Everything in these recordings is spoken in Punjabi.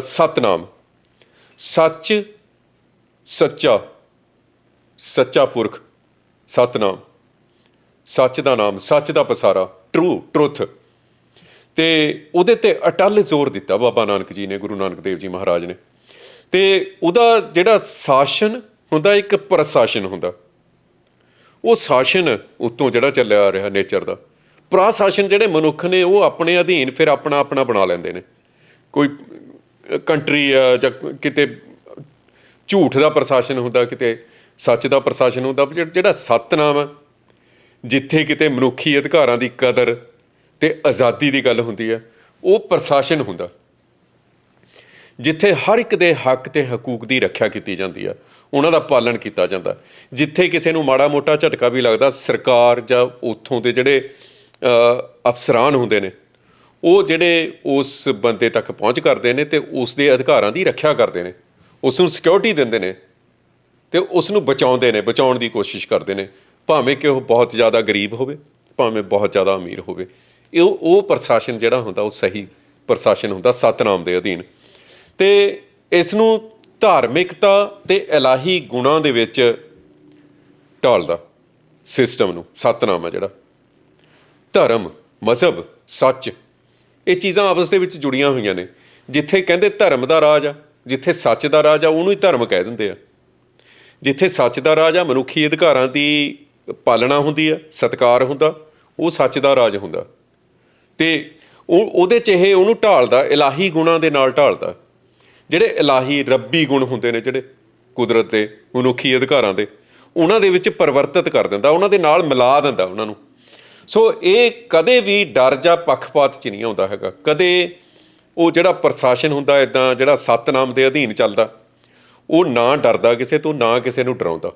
ਸਤਨਾਮ। ਸੱਚ, ਸੱਚਾ। ਸੱਚਾ ਪੁਰਖ, ਸਤਨਾਮ। ਸੱਚ ਦਾ ਨਾਮ, ਸੱਚ ਦਾ ਪਸਾਰਾ ਟਰੂ ਟਰੁੱਥ ਤੇ ਉਹਦੇ ਤੇ ਅਟਲ ਜ਼ੋਰ ਦਿੱਤਾ ਬਾਬਾ ਨਾਨਕ ਜੀ ਨੇ, ਗੁਰੂ ਨਾਨਕ ਦੇਵ ਜੀ ਮਹਾਰਾਜ ਨੇ। ਤੇ ਉਹਦਾ ਜਿਹੜਾ ਸ਼ਾਸਨ ਹੁੰਦਾ, ਇੱਕ ਪ੍ਰਸ਼ਾਸਨ ਹੁੰਦਾ। ਉਹ ਸ਼ਾਸਨ ਉਤੋਂ ਜਿਹੜਾ ਚੱਲਿਆ ਆ ਰਿਹਾ ਨੇਚਰ ਦਾ। ਪ੍ਰਸ਼ਾਸਨ ਜਿਹੜੇ ਮਨੁੱਖ ਨੇ, ਉਹ ਆਪਣੇ ਅਧੀਨ ਫਿਰ ਆਪਣਾ ਆਪਣਾ ਬਣਾ ਲੈਂਦੇ ਨੇ। ਕੋਈ ਕੰਟਰੀ ਆ ਜਾਂ ਕਿਤੇ ਝੂਠ ਦਾ ਪ੍ਰਸ਼ਾਸਨ ਹੁੰਦਾ, ਕਿਤੇ ਸੱਚ ਦਾ ਪ੍ਰਸ਼ਾਸਨ ਹੁੰਦਾ ਜਿਹੜਾ- ਜਿਹੜਾ ਸਤਨਾਮ ਆ, ਜਿੱਥੇ ਕਿਤੇ ਮਨੁੱਖੀ ਅਧਿਕਾਰਾਂ ਦੀ ਕਦਰ ਤੇ ਆਜ਼ਾਦੀ ਦੀ ਗੱਲ ਹੁੰਦੀ ਹੈ ਉਹ ਪ੍ਰਸ਼ਾਸਨ ਹੁੰਦਾ। ਜਿੱਥੇ ਹਰ ਇੱਕ ਦੇ ਹੱਕ ਤੇ ਹਕੂਕ ਦੀ ਰੱਖਿਆ ਕੀਤੀ ਜਾਂਦੀ ਆ, ਉਹਨਾਂ ਦਾ ਪਾਲਣ ਕੀਤਾ ਜਾਂਦਾ। ਜਿੱਥੇ ਕਿਸੇ ਨੂੰ ਮਾੜਾ ਮੋਟਾ ਝਟਕਾ ਵੀ ਲੱਗਦਾ, ਸਰਕਾਰ ਜਾਂ ਉੱਥੋਂ ਦੇ ਜਿਹੜੇ ਅਫਸਰਾਨ ਹੁੰਦੇ ਨੇ ਉਹ ਜਿਹੜੇ ਉਸ ਬੰਦੇ ਤੱਕ ਪਹੁੰਚ ਕਰਦੇ ਨੇ ਤੇ ਉਸ ਦੇ ਅਧਿਕਾਰਾਂ ਦੀ ਰੱਖਿਆ ਕਰਦੇ ਨੇ, ਉਸ ਨੂੰ ਸਿਕਿਉਰਿਟੀ ਦਿੰਦੇ ਨੇ ਤੇ ਉਸ ਨੂੰ ਬਚਾਉਂਦੇ ਨੇ, ਬਚਾਉਣ ਦੀ ਕੋਸ਼ਿਸ਼ ਕਰਦੇ ਨੇ। ਭਾਵੇਂ ਕਿ ਉਹ ਬਹੁਤ ਜ਼ਿਆਦਾ ਗਰੀਬ ਹੋਵੇ, ਭਾਵੇਂ ਬਹੁਤ ਜ਼ਿਆਦਾ ਅਮੀਰ ਹੋਵੇ, ਇਹ ਉਹ ਪ੍ਰਸ਼ਾਸਨ ਜਿਹੜਾ ਹੁੰਦਾ, ਉਹ ਸਹੀ ਪ੍ਰਸ਼ਾਸਨ ਹੁੰਦਾ ਸਤਨਾਮ ਦੇ ਅਧੀਨ। ਤੇ ਇਸ ਨੂੰ ਧਾਰਮਿਕਤਾ ਤੇ ਇਲਾਹੀ ਗੁਣਾਂ ਦੇ ਵਿੱਚ ਢਾਲਦਾ ਸਿਸਟਮ ਨੂੰ, ਸਤਨਾਮ ਹੈ ਜਿਹੜਾ। ਧਰਮ, ਮਜ਼ਹਬ, ਸੱਚ ਇਹ ਚੀਜ਼ਾਂ ਆਪਸ ਦੇ ਵਿੱਚ ਜੁੜੀਆਂ ਹੋਈਆਂ ਨੇ। ਜਿੱਥੇ ਕਹਿੰਦੇ ਧਰਮ ਦਾ ਰਾਜ ਆ, ਜਿੱਥੇ ਸੱਚ ਦਾ ਰਾਜ ਆ, ਉਹਨੂੰ ਹੀ ਧਰਮ ਕਹਿ ਦਿੰਦੇ ਆ। ਜਿੱਥੇ ਸੱਚ ਦਾ ਰਾਜ ਆ, ਮਨੁੱਖੀ ਅਧਿਕਾਰਾਂ ਦੀ ਪਾਲਣਾ ਹੁੰਦੀ ਆ, ਸਤਕਾਰ ਹੁੰਦਾ, ਉਹ ਸੱਚ ਦਾ ਰਾਜ ਹੁੰਦਾ। ਤੇ ਉਹ, ਉਹਦੇ ਚ ਇਹ ਉਹਨੂੰ ਢਾਲਦਾ, ਇਲਾਹੀ ਗੁਣਾਂ ਦੇ ਨਾਲ ਢਾਲਦਾ। ਜਿਹੜੇ ਇਲਾਹੀ ਰੱਬੀ ਗੁਣ ਹੁੰਦੇ ਨੇ, ਜਿਹੜੇ ਕੁਦਰਤ ਦੇ, ਮਨੁੱਖੀ ਅਧਿਕਾਰਾਂ ਦੇ, ਉਹਨਾਂ ਦੇ ਵਿੱਚ ਪਰਿਵਰਤਿਤ ਕਰ ਦਿੰਦਾ, ਉਹਨਾਂ ਦੇ ਨਾਲ ਮਿਲਾ ਦਿੰਦਾ ਉਹਨਾਂ ਨੂੰ। ਸੋ ਇਹ ਕਦੇ ਵੀ ਡਰ ਜਾਂ ਪੱਖਪਾਤ ਚ ਨਹੀਂ ਆਉਂਦਾ ਹੈਗਾ। ਕਦੇ ਉਹ ਜਿਹੜਾ ਪ੍ਰਸ਼ਾਸਨ ਹੁੰਦਾ ਇਦਾਂ ਜਿਹੜਾ ਸਤਨਾਮ ਦੇ ਅਧੀਨ ਚੱਲਦਾ, ਉਹ ਨਾ ਡਰਦਾ ਕਿਸੇ ਤੋਂ, ਨਾ ਕਿਸੇ ਨੂੰ ਡਰਾਉਂਦਾ।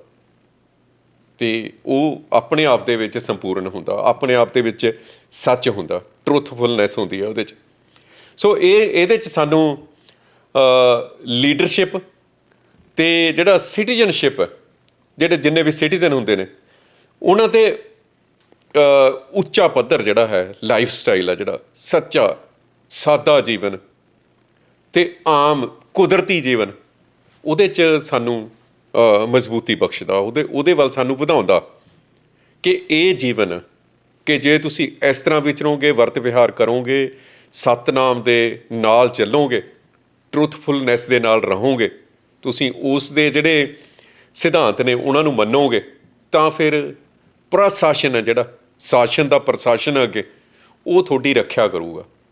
ਤੇ ਉਹ ਆਪਣੇ ਆਪ ਦੇ ਵਿੱਚ ਸੰਪੂਰਨ ਹੁੰਦਾ, ਆਪਣੇ ਆਪ ਦੇ ਵਿੱਚ ਸੱਚ ਹੁੰਦਾ ਟਰੂਥਫੁਲਨੈਸ ਹੁੰਦੀ ਹੈ ਉਹਦੇ ਚ। ਸੋ ਇਹ, ਇਹਦੇ ਚ ਸਾਨੂੰ ਲੀਡਰਸ਼ਿਪ ਤੇ ਜਿਹੜਾ ਸਿਟੀਜ਼ਨਸ਼ਿਪ ਜਿਹੜੇ ਜਿੰਨੇ ਵੀ ਸਿਟੀਜ਼ਨ ਹੁੰਦੇ ਨੇ, ਉਹਨਾਂ ਤੇ ਉੱਚਾ ਪੱਧਰ ਜਿਹੜਾ ਹੈ ਲਾਈਫ ਸਟਾਈਲ ਆ ਜਿਹੜਾ, ਸੱਚਾ, ਸਾਦਾ ਜੀਵਨ ਤੇ ਆਮ ਕੁਦਰਤੀ ਜੀਵਨ, ਉਹਦੇ ਚ ਸਾਨੂੰ ਮਜ਼ਬੂਤੀ ਬਖਸ਼ਦਾ, ਉਹਦੇ ਉਹਦੇ ਵੱਲ ਸਾਨੂੰ ਵਧਾਉਂਦਾ ਕਿ ਇਹ ਜੀਵਨ ਕਿ ਜੇ ਤੁਸੀਂ ਇਸ ਤਰ੍ਹਾਂ ਵਿਚਰੋਗੇ, ਵਰਤ ਵਿਹਾਰ ਕਰੋਗੇ, ਸਤਨਾਮ ਦੇ ਨਾਲ ਚੱਲੋਗੇ ਟਰੂਥਫੁਲਨੈਸ ਦੇ ਨਾਲ ਰਹੋਗੇ, ਤੁਸੀਂ ਉਸ ਦੇ ਜਿਹੜੇ ਸਿਧਾਂਤ ਨੇ, ਉਹਨਾਂ ਨੂੰ ਮੰਨੋਗੇ, ਤਾਂ ਫਿਰ ਪ੍ਰਸ਼ਾਸਨ ਹੈ ਜਿਹੜਾ ਸ਼ਾਸਨ ਦਾ ਪ੍ਰਸ਼ਾਸਨ ਹੈ ਅੱਗੇ ਉਹ ਤੁਹਾਡੀ ਰੱਖਿਆ ਕਰੂਗਾ।